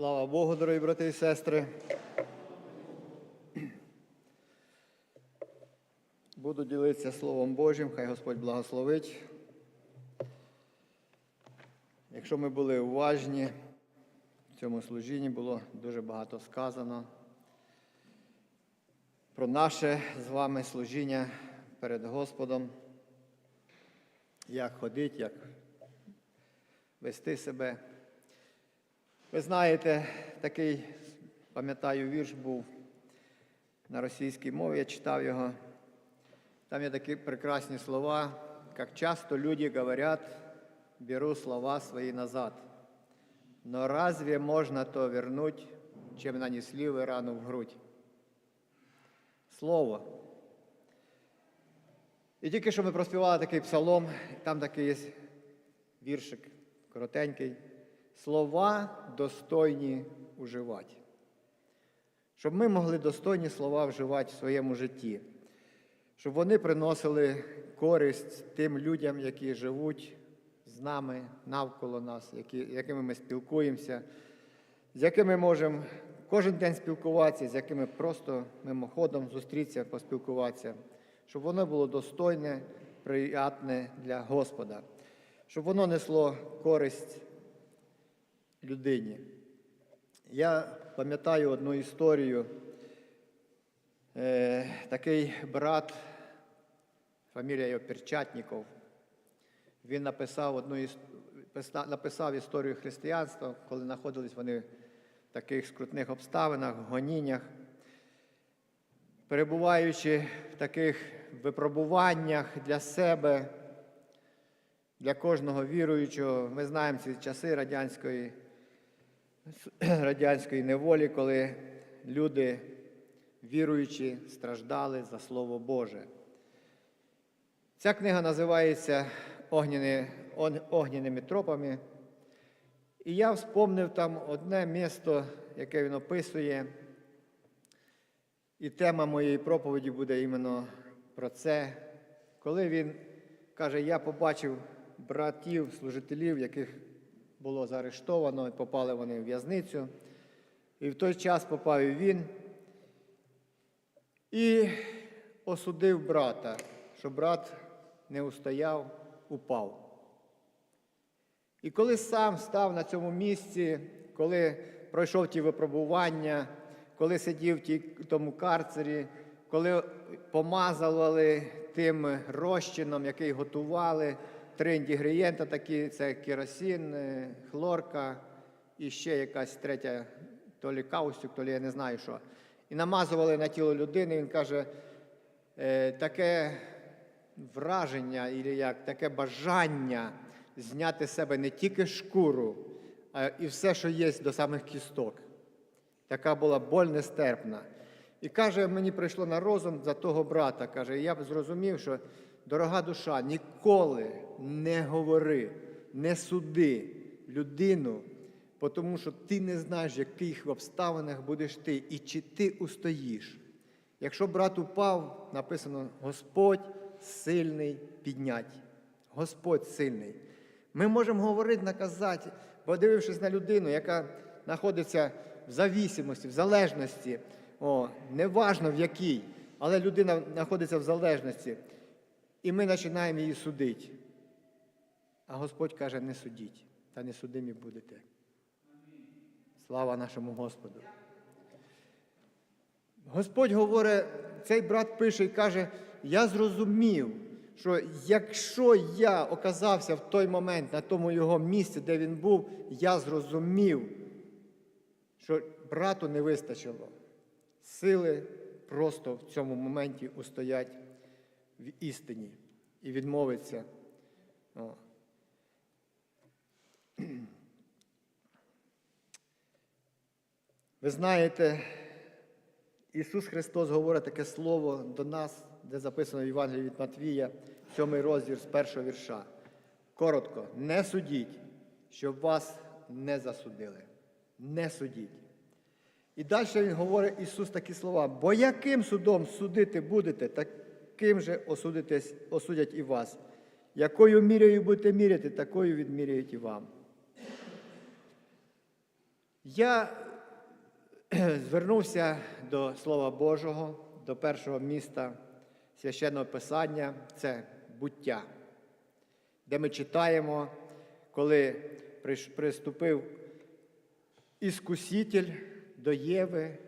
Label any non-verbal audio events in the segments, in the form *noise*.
Слава Богу, дорогі брати і сестри. Буду ділитися Словом Божим, хай Господь благословить. Якщо ми були уважні, в цьому служінні було дуже багато сказано про наше з вами служіння перед Господом, як ходити, як вести себе. Ви знаєте, такий, пам'ятаю, вірш був на російській мові, я читав його. Там є такі прекрасні слова, як часто люди говорять, беру слова свої назад. Но разве можно то вернуть, чем нанесли вы рану в грудь? Слово. І тільки що ми проспівали такий псалом, там такий є віршик коротенький. Слова достойні уживати. Щоб ми могли достойні слова вживати в своєму житті, щоб вони приносили користь тим людям, які живуть з нами навколо нас, які, якими ми спілкуємося, з якими можемо кожен день спілкуватися, з якими просто мимоходом зустрітися, поспілкуватися, щоб воно було достойне, приятне для Господа, щоб воно несло користь людині. Я пам'ятаю одну історію. Е, такий брат, фамілія його Перчатніков, він написав одну написав історію християнства, коли знаходились вони в таких скрутних обставинах, гоніннях. Перебуваючи в таких випробуваннях для себе, для кожного віруючого, ми знаємо ці часи радянської, *clears throat* радянської неволі, коли люди, віруючі, страждали за Слово Боже. Ця книга називається Огняними тропами. І я вспомнив там одне місто, яке він описує. І тема моєї проповіді буде іменно про це. Коли він каже, я побачив братів, служителів, яких було заарештовано, попали вони в в'язницю. І в той час попав і він і осудив брата, що брат не устояв, упав. І коли сам став на цьому місці, коли пройшов ті випробування, коли сидів в тій- тому карцері, коли помазували тим розчином, який готували, три інгредієнти такі, це керосин, е, хлорка і ще якась третя, то лі каустик, то лі я не знаю що. І намазували на тіло людини, він каже, е, таке враження, як таке бажання зняти з себе не тільки шкуру, а і все, що є до самих кісток. Така була боль нестерпна. І каже, мені прийшло на розум за того брата. Каже, я б зрозумів, що дорога душа, ніколи не говори, не суди людину, тому що ти не знаєш, в яких обставинах будеш ти і чи ти устоїш. Якщо брат упав, написано Господь сильний піднять. Господь сильний. Ми можемо говорити, наказати, подивившись на людину, яка знаходиться в зависимості, в залежності, о, неважно в якій, але людина знаходиться в залежності, і ми починаємо її судити. А Господь каже, не судіть, та не судимі будете. Слава нашому Господу. Господь говорить, цей брат пише і каже, я зрозумів, що якщо я оказався в той момент на тому його місці, де він був, я зрозумів, що брату не вистачило сили просто в цьому моменті устоять в істині і відмовитися. О. Ви знаєте, Ісус Христос говорить таке слово до нас, де записано в Євангелії від Матвія, 7 розділ з першого вірша. Коротко, не судіть, щоб вас не засудили. Не судіть. І далі Він говорить Ісус такі слова: бо яким судом судити будете, таким же осудитесь, осудять і вас. Якою мірою будете міряти, такою відміряють і вам. Я звернувся до Слова Божого, до першого міста священного Писання це буття, де ми читаємо, коли приступив іскуситель до Єви.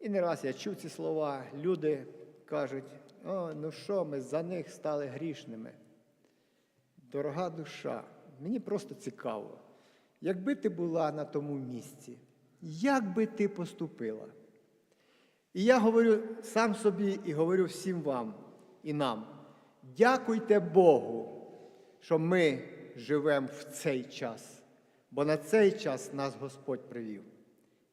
І не раз я чув ці слова, люди кажуть, о, ну що, ми за них стали грішними. Дорога душа, мені просто цікаво, якби ти була на тому місці, як би ти поступила? І я говорю сам собі і говорю всім вам і нам. Дякуйте Богу, що ми живемо в цей час, бо на цей час нас Господь привів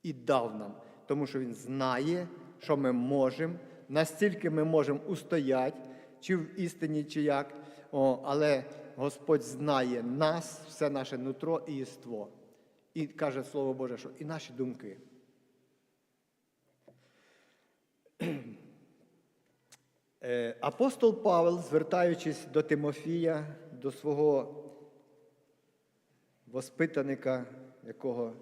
і дав нам, тому що Він знає, що ми можемо, настільки ми можемо устояти, чи в істині, чи як. О, але Господь знає нас, все наше нутро і єство. І каже Слово Боже, що і наші думки. *clears throat* Е, Апостол Павел, звертаючись до Тимофія, до свого воспитаника, якого,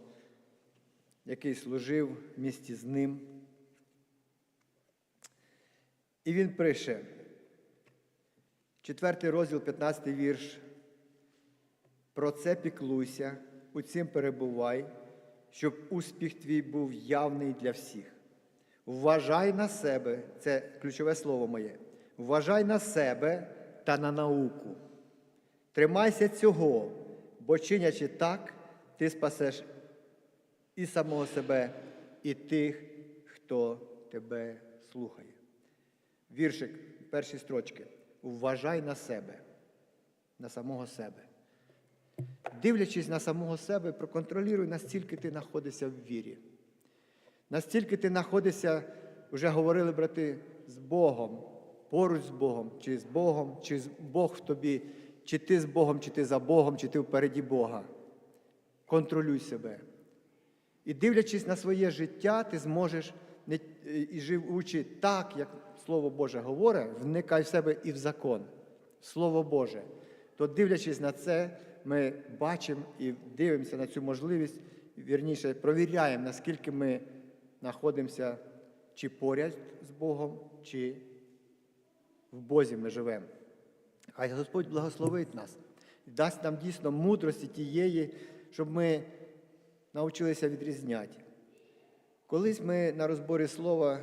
який служив в місті з ним, і він пише, четвертий розділ, 15 вірш. Про це піклуйся, у цім перебувай, щоб успіх твій був явний для всіх. Вважай на себе, це ключове слово моє. Вважай на себе та на науку. Тримайся цього, бо чинячи так, ти спасеш і самого себе, і тих, хто тебе слухає. Віршик, перші строчки. Вважай на себе, на самого себе. Дивлячись на самого себе, проконтролюй, настільки ти знаходишся в вірі. Настільки ти знаходишся, вже говорили брати, з Богом, поруч з Богом, чи з Богом, чи Бог в тобі, чи ти з Богом, чи ти за Богом, чи ти впереді Бога. Контролюй себе. І дивлячись на своє життя, ти зможеш і живучи так, як Слово Боже говорить, вникай в себе і в закон, Слово Боже. То дивлячись на це, ми бачимо і дивимося на цю можливість, вірніше, провіряємо, наскільки ми знаходимося чи поряд з Богом, чи в Бозі ми живемо. Хай Господь благословить нас дасть нам дійсно мудрості тієї, щоб ми навчилися відрізняти. Колись ми на розборі слова,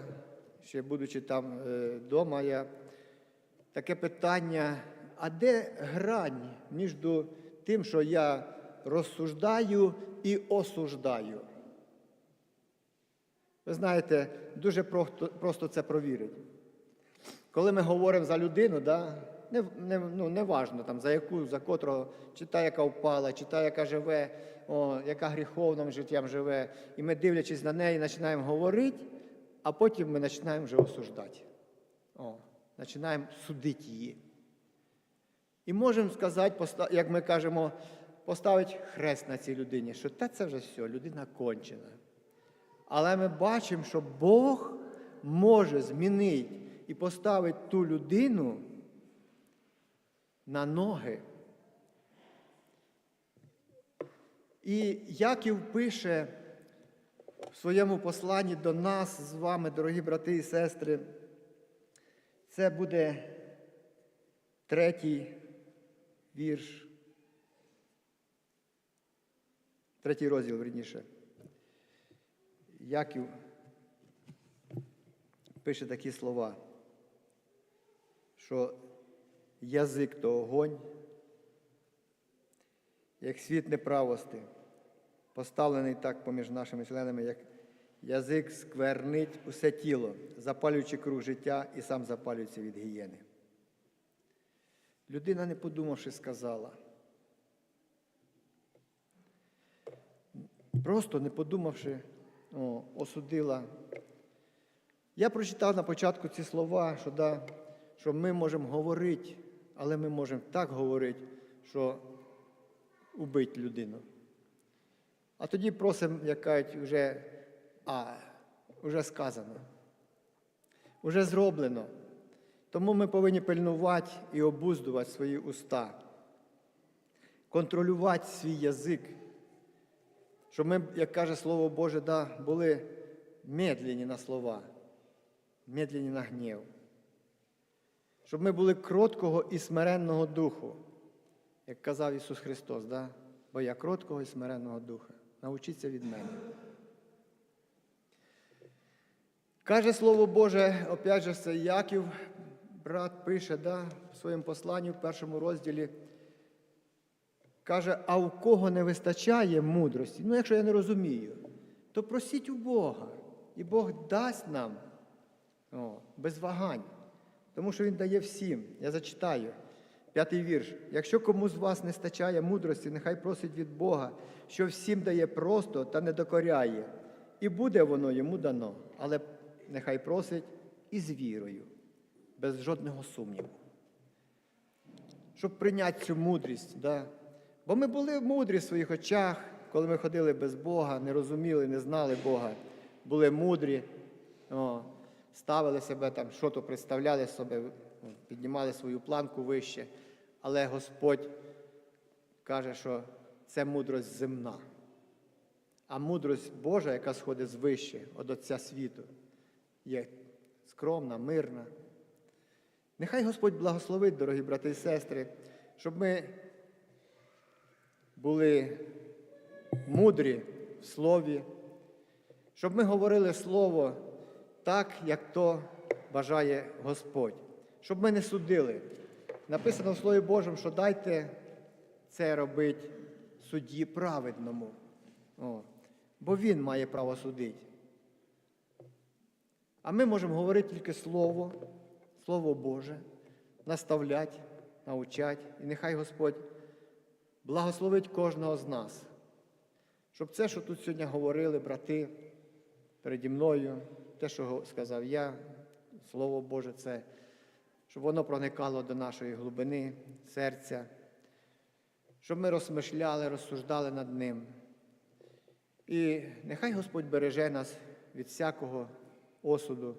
ще будучи там вдома, я таке питання, а де грань між тим, що я розсуждаю і осуждаю? Ви знаєте, дуже просто, це провірити. Коли ми говоримо за людину, да, не, не, ну, не важно, там, за яку, за котрого, чи та, яка впала, чи та, яка живе, о, яка гріховним життям живе, і ми, дивлячись на неї, починаємо говорити, а потім ми починаємо вже осуждати. О, Починаємо судити її. І можемо сказати, як ми кажемо, поставити хрест на цій людині, що та це вже все, людина кончена. Але ми бачимо, що Бог може змінити і поставити ту людину на ноги. І Яків пише в своєму посланні до нас з вами, дорогі брати і сестри, це буде третій вірш, третій розділ, верніше. Яків пише такі слова, що язик то огонь, як світ неправости, поставлений так поміж нашими членами, як язик сквернить усе тіло, запалюючи круг життя і сам запалюється від гієни. Людина, не подумавши, сказала. Просто не подумавши, о, осудила. Я прочитав на початку ці слова, що, да, що ми можемо говорити, але ми можемо так говорити, що убити людину. А тоді просимо, як кажуть, вже, а, вже сказано, вже зроблено. Тому ми повинні пильнувати і обуздувати свої уста, контролювати свій язик, Щоб ми, як каже Слово Боже, да, були медлені на слова, медлені на гнів. Щоб ми були кроткого і смиренного духу, як казав Ісус Христос, да? бо я кроткого і смиренного духа. Научіться від мене. Каже Слово Боже, опять же, це Яків, брат пише да, в своєму посланні в першому розділі. Каже, а у кого не вистачає мудрості, ну якщо я не розумію, то просіть у Бога, і Бог дасть нам о, без вагань, тому що Він дає всім. Я зачитаю. П'ятий вірш. Якщо комусь з вас не стачає мудрості, нехай просить від Бога, що всім дає просто та не докоряє, і буде воно йому дано, але нехай просить із вірою, без жодного сумніву. Щоб прийняти цю мудрість. Да? Бо ми були мудрі в своїх очах, коли ми ходили без Бога, не розуміли, не знали Бога, були мудрі, о, ставили себе там, що то представляли себе, піднімали свою планку вище. Але Господь каже, що це мудрость земна. А мудрость Божа, яка сходить звище від Отця світу, є скромна, мирна. Нехай Господь благословить, дорогі брати і сестри, щоб ми були мудрі в слові, щоб ми говорили слово так, як то бажає Господь, щоб ми не судили. Написано в Слові Божому, що дайте це робити судді праведному. О, бо він має право судити. А ми можемо говорити тільки Слово, Слово Боже, наставлять, научать. І нехай Господь благословить кожного з нас, щоб це, що тут сьогодні говорили брати переді мною, те, що сказав я, Слово Боже, це, щоб воно проникало до нашої глибини, серця, щоб ми розмишляли, розсуждали над ним. І нехай Господь береже нас від всякого осуду,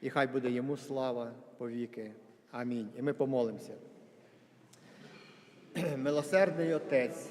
і хай буде йому слава повіки. Амінь. І ми помолимося. *clears throat* Милосердний Отець,